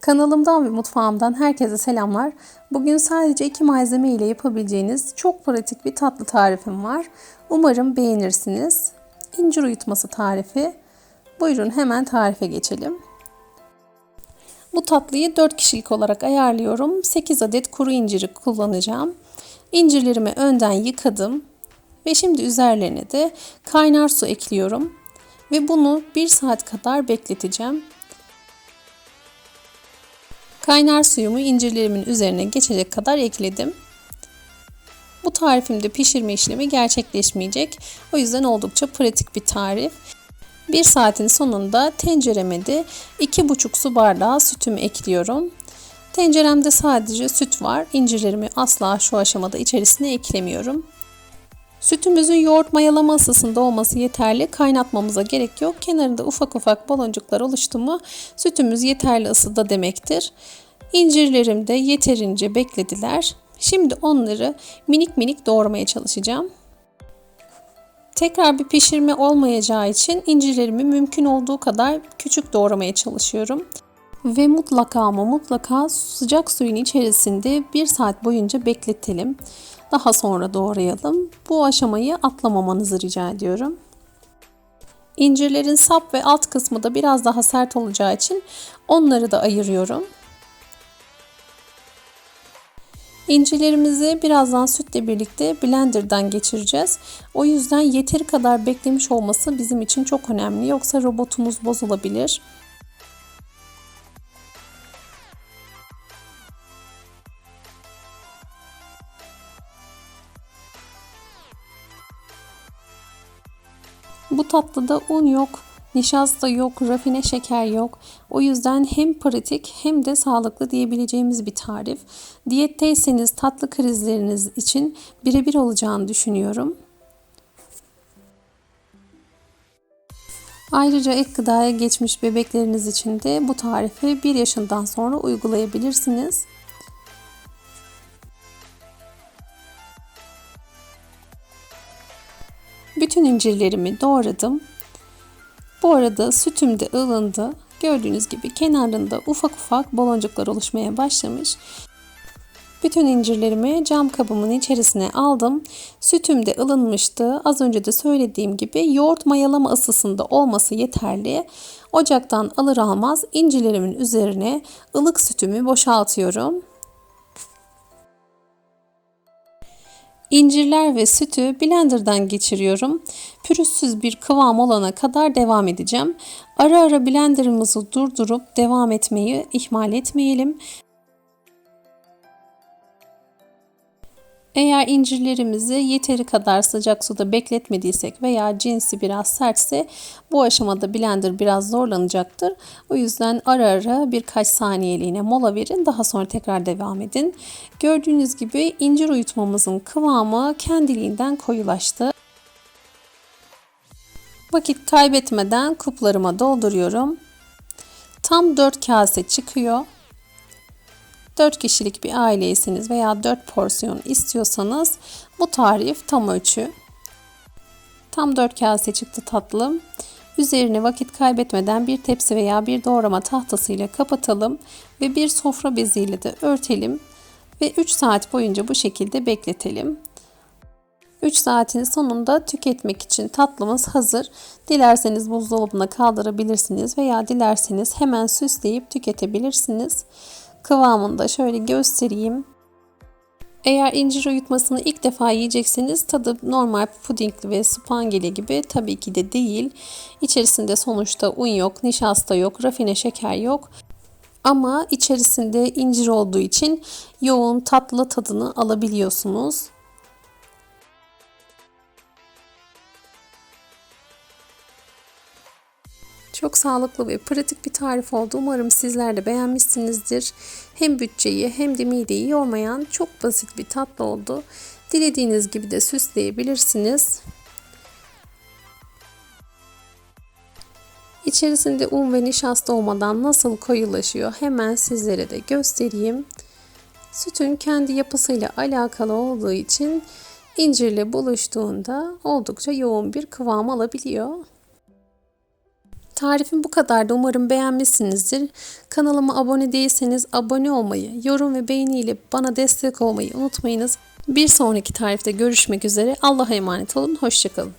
Kanalımdan ve mutfağımdan herkese selamlar. Bugün sadece iki malzeme ile yapabileceğiniz çok pratik bir tatlı tarifim var. Umarım beğenirsiniz. İncir uyutması tarifi. Buyurun hemen tarife geçelim. Bu tatlıyı 4 kişilik olarak ayarlıyorum. 8 adet kuru inciri kullanacağım. İncirlerimi önden yıkadım. Ve şimdi üzerlerine de kaynar su ekliyorum. Ve bunu 1 saat kadar bekleteceğim. Kaynar suyumu incirlerimin üzerine geçecek kadar ekledim. Bu tarifimde pişirme işlemi gerçekleşmeyecek. O yüzden oldukça pratik bir tarif. Bir saatin sonunda tencereme de 2,5 su bardağı sütümü ekliyorum. Tenceremde sadece süt var. İncirlerimi asla şu aşamada içerisine eklemiyorum. Sütümüzün yoğurt mayalama ısısında olması yeterli. Kaynatmamıza gerek yok. Kenarında ufak ufak baloncuklar oluştu mu sütümüz yeterli ısıda demektir. İncirlerim de yeterince beklediler. Şimdi onları minik minik doğramaya çalışacağım. Tekrar bir pişirme olmayacağı için incirlerimi mümkün olduğu kadar küçük doğramaya çalışıyorum. Ve mutlaka ama mutlaka sıcak suyun içerisinde bir saat boyunca bekletelim. Daha sonra doğrayalım. Bu aşamayı atlamamanızı rica ediyorum. İncirlerin sap ve alt kısmı da biraz daha sert olacağı için onları da ayırıyorum. İncilerimizi birazdan sütle birlikte blenderdan geçireceğiz. O yüzden yeteri kadar beklemiş olması bizim için çok önemli. Yoksa robotumuz bozulabilir. Bu tatlıda un yok, nişasta yok, rafine şeker yok. O yüzden hem pratik hem de sağlıklı diyebileceğimiz bir tarif. Diyetteyseniz tatlı krizleriniz için birebir olacağını düşünüyorum. Ayrıca ek gıdaya geçmiş bebekleriniz için de bu tarifi 1 yaşından sonra uygulayabilirsiniz. Bütün incirlerimi doğradım. Bu arada sütüm de ılındı. Gördüğünüz gibi kenarında ufak ufak baloncuklar oluşmaya başlamış. Bütün incirlerimi cam kabımın içerisine aldım. Sütüm de ılınmıştı. Az önce de söylediğim gibi yoğurt mayalama ısısında olması yeterli. Ocaktan alır almaz incirlerimin üzerine ılık sütümü boşaltıyorum. İncirler ve sütü blenderdan geçiriyorum. Pürüzsüz bir kıvam olana kadar devam edeceğim. Ara ara blenderımızı durdurup devam etmeyi ihmal etmeyelim. Eğer incirlerimizi yeteri kadar sıcak suda bekletmediysek veya cinsi biraz sertse bu aşamada blender biraz zorlanacaktır. O yüzden ara ara birkaç saniyeliğine mola verin. Daha sonra tekrar devam edin. Gördüğünüz gibi incir uyutmamızın kıvamı kendiliğinden koyulaştı. Vakit kaybetmeden kuplarıma dolduruyorum. Tam 4 kase çıkıyor. 4 kişilik bir aileyseniz veya 4 porsiyon istiyorsanız bu tarif tam ölçü. Tam 4 kase çıktı tatlım. Üzerine vakit kaybetmeden bir tepsi veya bir doğrama tahtasıyla kapatalım ve bir sofra beziyle de örtelim ve 3 saat boyunca bu şekilde bekletelim. 3 saatin sonunda tüketmek için tatlımız hazır. Dilerseniz buzdolabına kaldırabilirsiniz veya dilerseniz hemen süsleyip tüketebilirsiniz. Kıvamını da şöyle göstereyim. Eğer incir uyutmasını ilk defa yiyecekseniz tadı normal pudingli ve spangeli gibi tabii ki de değil. İçerisinde sonuçta un yok, nişasta yok, rafine şeker yok. Ama içerisinde incir olduğu için yoğun tatlı tadını alabiliyorsunuz. Çok sağlıklı ve pratik bir tarif oldu. Umarım sizler de beğenmişsinizdir. Hem bütçeyi hem de mideyi yormayan çok basit bir tatlı oldu. Dilediğiniz gibi de süsleyebilirsiniz. İçerisinde un ve nişasta olmadan nasıl koyulaşıyor hemen sizlere de göstereyim. Sütün kendi yapısıyla alakalı olduğu için incirle buluştuğunda oldukça yoğun bir kıvam alabiliyor. Tarifim bu kadardı. Umarım beğenmişsinizdir. Kanalıma abone değilseniz abone olmayı, yorum ve beğeniyle bana destek olmayı unutmayınız. Bir sonraki tarifte görüşmek üzere. Allah'a emanet olun. Hoşçakalın.